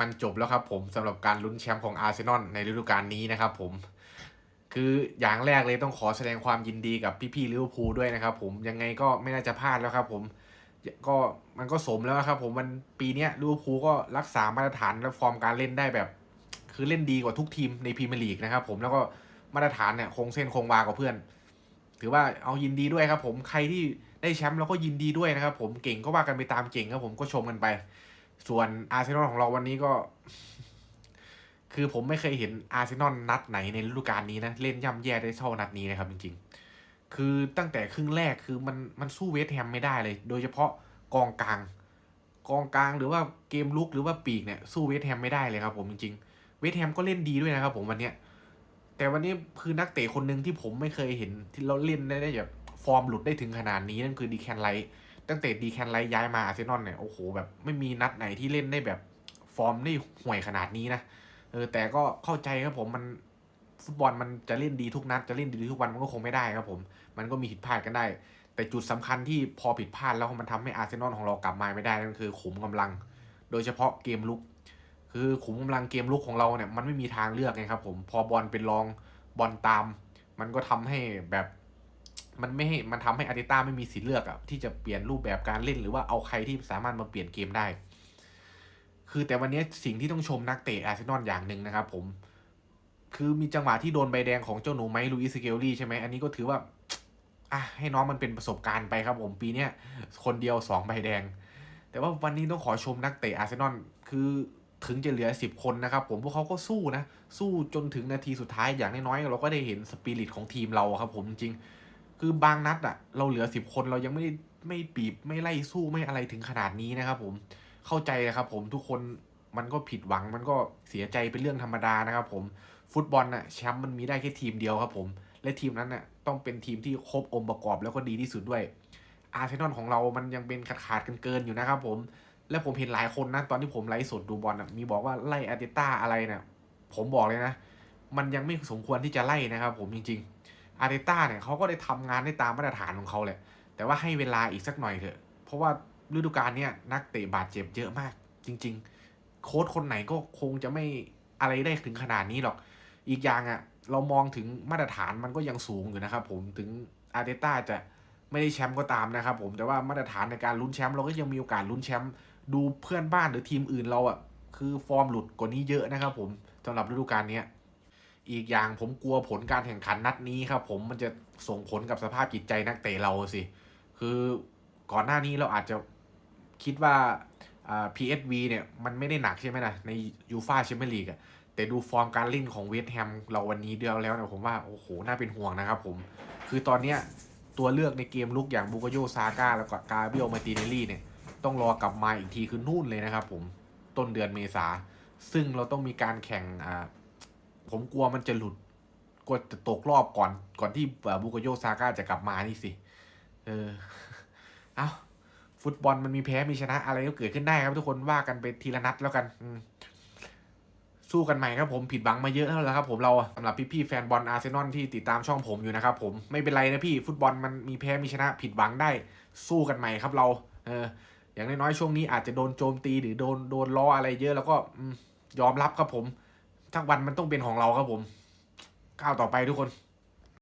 มันจบแล้วครับผมสำหรับการลุ้นแชมป์ของอาร์เซนอลในฤดูกาลนี้นะครับผม คืออย่างแรกเลยต้องขอแสดงความยินดีกับพี่ๆลิเวอร์พูลด้วยนะครับผมยังไงก็ไม่น่าจะพลาดแล้วครับผมก็มันก็สมแล้วครับผมมันปีนี้ลิเวอร์พูลก็รักษามาตรฐานและฟอร์มการเล่นได้แบบ คือเล่นดีกว่าทุกทีมในพรีเมียร์ลีกนะครับผมแล้วก็มาตรฐานเนี่ยคงเส้นคงวากว่าเพื่อน ถือว่าเอายินดีด้วยครับผมใครที่ได้แชมป์เราก็ยินดีด้วยนะครับผมเก่งก็ว่ากันไปตามเก่งครับผมก็ชมกันไป ส่วนอาร์เซนอลของเราวันนี้ก็ คือผมไม่เคยเห็นอาร์เซนอลนัดไหนในฤดูกาลนี้นะ เล่นย่ำแย่ได้เท่านัดนี้นะครับจริงๆ คือตั้งแต่ครึ่งแรกคือมันมันสู้เวสต์แฮมไม่ได้เลย โดยเฉพาะกองกลาง กองกลางหรือว่าเกมลุกหรือว่าปีกเนี่ยสู้เวสต์แฮมไม่ได้เลยครับผมจริงๆ เวสต์แฮมก็เล่นดีด้วยนะครับผมวันเนี้ยแต่วันนี้คือนักเตะคนหนึ่งที่ผมไม่เคยเห็นที่เราเล่นได้ได้แบบฟอร์มหลุดได้ถึงขนาดนี้นั่นคือดีแคนไลท์ ตั้งแต่ดีแคนไลย้ายมาอาร์เซนอลเนี่ยโอ้โหแบบไม่มีนัดไหนที่เล่นได้แบบฟอร์มได้ห่วยขนาดนี้นะเออแต่ก็เข้าใจครับผมมันฟุตบอลมันจะเล่นดีทุกนัดจะเล่นดีทุกวันมันก็คงไม่ได้ครับผม มันก็มีผิดพลาดกันได้ แต่จุดสำคัญที่พอผิดพลาดแล้วมันทำให้อาร์เซนอลของเรากลับมาไม่ได้นั่นคือขุมกำลัง โดยเฉพาะเกมลุก คือขุมกำลังเกมลุกของเราเนี่ยมันไม่มีทางเลือกไงครับผมพอบอลเป็นรองบอลตาม มันก็ทำให้แบบ มันไม่ให้มันทำให้อาร์เตต้าไม่มีสิทธิ์เลือกอะที่จะเปลี่ยนรูปแบบการเล่นหรือว่าเอาใครที่สามารถมาเปลี่ยนเกมได้ คือแต่วันนี้สิ่งที่ต้องชมนักเตะอาร์เซนอลอย่างหนึ่งนะครับ ผม คือมีจังหวะที่โดนใบแดงของเจ้าหนูไมลูอิสเกลลี่ใช่ไหมอันนี้ก็ถือว่าอะให้น้องมันเป็นประสบการณ์ไปครับ ผมปีเนี้ยคนเดียวสองใบแดง แต่ว่าวันนี้ต้องขอชมนักเตะอาร์เซนอลคือถึงจะเหลือ 10 คนนะครับ ผมพวกเขาก็สู้นะ สู้จนถึงนาทีสุดท้ายอย่างน้อยๆเราก็ได้เห็นสปิริตของทีมเราครับผมจริง คือบางนัดอะเราเหลือ10คนเรายังไม่ได้ไม่ปีบไม่ไล่สู้ไม่อะไรถึงขนาดนี้นะครับ ผมเข้าใจนะครับ ผมทุกคนมันก็ผิดหวังมันก็เสียใจเป็นเรื่องธรรมดานะครับ ผมฟุตบอลน่ะแชมป์มันมีได้แค่ทีมเดียวครับผม และทีมนั้นน่ะต้องเป็นทีมที่ครบองค์ประกอบแล้วก็ดีที่สุดด้วย อาร์เซนอลของเรามันยังเป็นขาดขาดๆเกินอยู่นะครับ ผม และผมเห็นหลายคนนะตอนที่ผมไลฟ์สดดูบอลนะมีบอกว่าไล่อาร์เตต้าอะไรเนะี่ยผมบอกเลยนะ มันยังไม่สมควรที่จะไล่นะครับ ผมจริง ๆ อาร์เตต้าเนี่ยเขาก็ได้ทำงานได้ตามมาตรฐานของเขาแหละแต่ว่าให้เวลาอีกสักหน่อยเถอะ เพราะว่าฤดูกาลเนี้ยนักเตะบาดเจ็บเยอะมาก จริง ๆ โค้ชคนไหนก็คงจะไม่อะไรได้ถึงขนาดนี้หรอก อีกอย่างอะ่ะเรามองถึงมาตรฐานมันก็ยังสูงอยู่นะครับผมถึงอาร์เตต้าจะไม่ได้แชมป์ก็ตามนะครับผมแต่ว่ามาตรฐานในการลุ้นแชมป์เราก็ยังมีโอกาสลุ้นแชมป์ดูเพื่อนบ้านหรือทีมอื่นเราอะ่ะคือฟอร์มหลุดกว่านี้เยอะนะครับผมสำหรับฤดูกาลนี้ อีกอย่างผมกลัวผลการแข่งขันนัดนี้ครับผมมันจะส่งผลกับสภาพจิตใจนักเตะเราสิ คือก่อนหน้านี้เราอาจจะคิดว่าอ่า PSV เนี่ยมันไม่ได้หนักใช่ไหมนะในยูฟาแชมเปี้ยนลีกอะแต่ดูฟอร์มการเล่นของเวสต์แฮมเราวันนี้เดียวแล้วเนี่ยผมว่า โอ้โห น่าเป็นห่วงนะครับผม คือตอนเนี้ยตัวเลือกในเกมลุกอย่างบูกโยซาก้าแล้วก็กาเบียลมาติเนลี่เนี่ยต้องรอกลับมาอีกทีคือนู่นเลยนะครับผมต้นเดือนเมษา ซึ่งเราต้องมีการแข่งอ่า ผมกลัวมันจะหลุดกลัวจะตกรอบก่อนก่อนที่บุกโยซาก้าจะกลับมานี่สิ เออ เอาฟุตบอลมันมีแพ้มีชนะอะไรก็เกิดขึ้นได้ครับทุกคนว่ากันไปทีละนัดแล้วกันสู้กันใหม่ครับผมผิดหวังมาเยอะแล้วครับผมเราสำหรับพี่ๆแฟนบอลอาร์เซนอลที่ติดตามช่องผมอยู่นะครับผมไม่เป็นไรนะพี่ฟุตบอลมันมีแพ้มีชนะผิดหวังได้ สู้กันใหม่ครับเรา เออ อย่างน้อยๆช่วงนี้อาจจะโดนโจมตีหรือโดนโดนล้ออะไรเยอะแล้วก็ยอมรับครับผม ทั้งวันมันต้องเป็นของเราครับผมก้าวต่อไปทุกคน